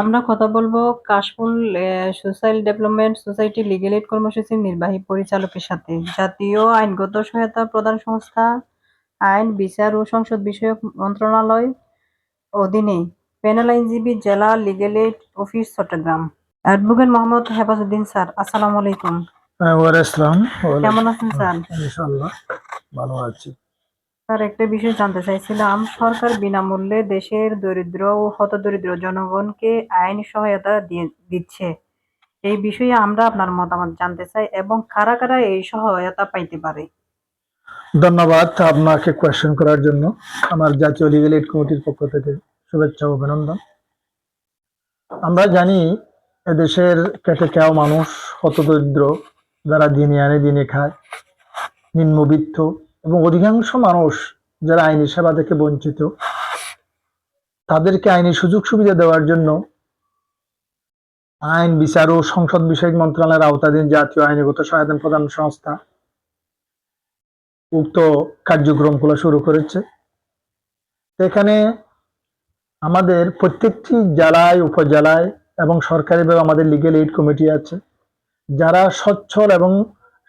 আমরা কথা বলব Kashful social development society legal aid কর্মসূচির নির্বাহী পরিচালকের সাথে। জাতীয় আইনগত সহায়তা প্রদান সংস্থা আইন বিচার ও সংসদ বিষয়ক মন্ত্রণালয় অধীনে প্যানেল আইনজীবী জেলা legal aid office Chattogram. Advocate Mohammad Hefazuddin sir আসসালামু আলাইকুম। ওয়ালাইকুম আসসালাম। কেমন আছেন স্যার? ইনশাআল্লাহ ভালো আছি। স্যার একটা বিষয় জানতে চাইছিলাম। সরকার বিনামূল্যে দেশের দরিদ্র ও হতদরিদ্র জনগণকে আইনি সহায়তা দিয়ে দিচ্ছে। এই বিষয়ে আমরা আপনার মতামত জানতে চাই এবং কারা কারা এই সহায়তা পাইতে পারে? ধন্যবাদ আপনাকে কোয়েশ্চেন করার জন্য। আমার জাতীয় লিগেল এইড কমিটির পক্ষ থেকে শুভেচ্ছা অভিনন্দন। আমরা জানি এদেশের কেটে কেউ মানুষ হতদরিদ্র, যারা দিনে আনে দিনে খায়, নিম্নবিত্ত এবং অধিকাংশ মানুষ যারা আইনি সেবা থেকে বঞ্চিত, তাদেরকে আইনি সুযোগ সুবিধা দেওয়ার জন্য আইন, বিচার ও সংসদ বিষয়ক মন্ত্রণালয়ের আওতাধীন জাতীয় আইনগত সহায়তা প্রদান সংস্থা উক্ত কার্যক্রমগুলো শুরু করেছে। এখানে আমাদের প্রত্যেকটি জেলায়, উপজেলায় এবং সরকারিভাবে আমাদের লিগেল এইড কমিটি আছে, যারা সচ্ছল এবং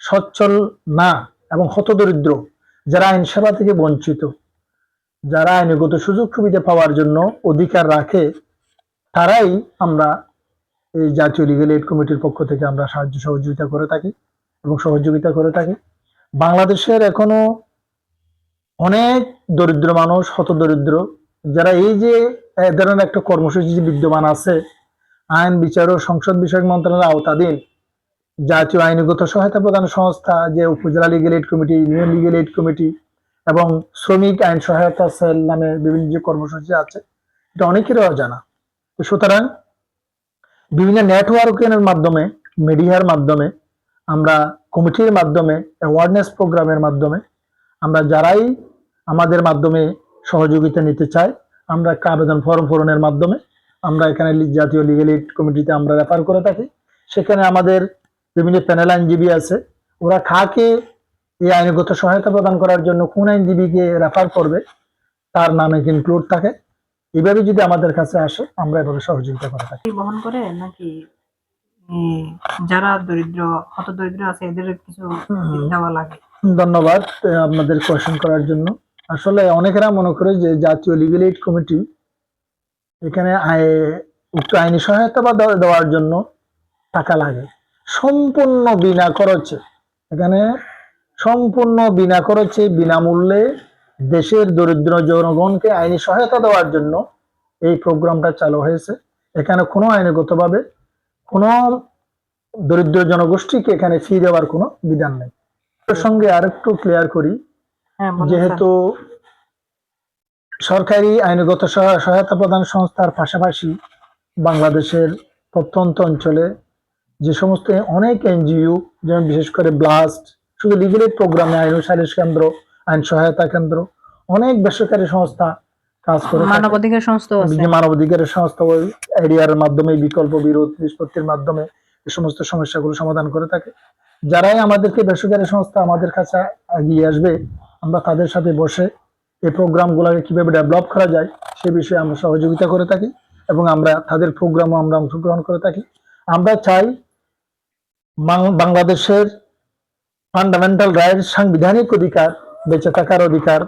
সচ্ছল না এবং হতদরিদ্র যারা আইন সেবা থেকে বঞ্চিত, যারা আইনগত সুযোগ সুবিধা পাওয়ার জন্য অধিকার রাখে, তারাই আমরা এই জাতীয় লিগেল এইড কমিটির পক্ষ থেকে আমরা সাহায্য সহযোগিতা করে থাকি এবং সহযোগিতা করে থাকি। বাংলাদেশের এখনও অনেক দরিদ্র মানুষ, হতদরিদ্র, যারা এই যে ধরনের একটা কর্মসূচি বিদ্যমান আছে, আইন বিচার ও সংসদ বিষয়ক মন্ত্রণালয়ের আওতাধীন জাতীয় আইনগত সহায়তা প্রদান সংস্থা যে উপজেলা legal aid committee union legal aid committee এবং শ্রমিক আইন সহায়তা সেল নামে বিভিন্ন যে কর্মসূচি আছে, এটা অনেকেরও অজানা। তো সুতরাং বিভিন্ন নেটওয়ার্কের মাধ্যমে মিডিয়ার মাধ্যমে, আমরা কমিটির মাধ্যমে অ্যাওয়ারনেস প্রোগ্রামের মাধ্যমে, আমরা যারাই আমাদের মাধ্যমে সহযোগিতা নিতে চাই, আমরা একটা আবেদন ফর্ম পূরণের মাধ্যমে আমরা এখানে জাতীয় লিগেল এইড কমিটিতে আমরা রেফার করে থাকি। সেখানে আমাদের বিভিন্ন প্যানেল আইনজীবী আছে। ওরা খাকে এই আইনগত সহায়তা প্রদান করার জন্য কোন আইনজীবীকে রেফার করবে তার নামে ইনক্লুড থাকে। এভাবে যদি আমাদের কাছে আসে আমরা এভাবে সহযোগিতা করে থাকি। বহন করে নাকি? যারা দরিদ্র হতদরিদ্র আছে এদের কিছু দেওয়া লাগে। ধন্যবাদ আপনাদের কোয়েশ্চেন করার জন্য। আসলে অনেকেরা মনে করে যে জাতীয় লিগেল এইড কমিটি এখানে আই- উক্ত আইনি সহায়তা বা দেওয়ার জন্য টাকা লাগে। সম্পূর্ণ বিনা খরচে এখানে সম্পূর্ণ বিনা খরচে বিনামূল্যে দেশের দরিদ্র জনগণকে আইনি সহায়তা দেওয়ার জন্য এই প্রোগ্রামটা চালু হয়েছে এখানে কোনো আইনগতভাবে কোনো দরিদ্র জনগোষ্ঠীকে এখানে ফি দেওয়ার কোনো বিধান নেই সঙ্গে আরেকটু ক্লিয়ার করি হ্যাঁ। যেহেতু সরকারি আইনগত সহায়- সহায়তা প্রদান সংস্থার পাশাপাশি বাংলাদেশের প্রত্যন্ত অঞ্চলে যে সমস্ত অনেক এনজিও যেমন বিশেষ করে ব্লাস্ট শুধু লিগেল প্রোগ্রামে আইন ও সালিশ কেন্দ্র আইন সহায়তা কেন্দ্র অনেক বেসরকারি সংস্থা কাজ করে। মানবাধিকার সংস্থা মানবাধিকারের সংস্থা ওই এরিয়ার মাধ্যমে বিকল্প বিরোধ নিষ্পত্তির মাধ্যমে এই সমস্ত সমস্যাগুলো সমাধান করে থাকে। যারাই আমাদেরকে বেসরকারি সংস্থা আমাদের কাছে এগিয়ে আসবে আমরা তাদের সাথে বসে এই প্রোগ্রামগুলোকে কীভাবে ডেভেলপ করা যায় সে বিষয়ে আমরা সহযোগিতা করে থাকি এবং আমরা তাদের প্রোগ্রামও আমরা অংশগ্রহণ করে থাকি। আমরা চাই বাংলাদেশের ফান্ডামেন্টাল রাইট সাংবিধানিক অধিকার, বেঁচে থাকার অধিকার,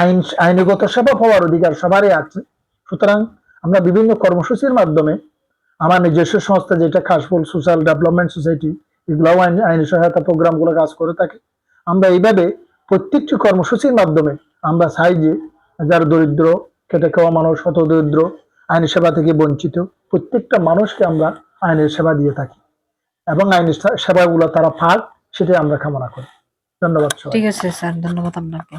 আইন, আইনগত সেবা পাওয়ার অধিকার সবারই আছে। সুতরাং আমরা বিভিন্ন কর্মসূচির মাধ্যমে আমার নিজস্ব সংস্থা যেটা খাসফুল সোশ্যাল ডেভেলপমেন্ট সোসাইটি, এগুলাও আইন, আইনি সহায়তা প্রোগ্রামগুলো কাজ করে থাকে। আমরা এইভাবে প্রত্যেকটি কর্মসূচির মাধ্যমে আমরা চাই যে যারা দরিদ্র, খেটে খাওয়া মানুষ হত দরিদ্র, আইনি সেবা থেকে বঞ্চিত, প্রত্যেকটা মানুষকে আমরা আইনের সেবা দিয়ে থাকি। এবং আইন সেবাগুলো তারা পাক, সেটাই আমরা কামনা করি। ধন্যবাদ ঠিক আছে, স্যার। ধন্যবাদ আপনাকে।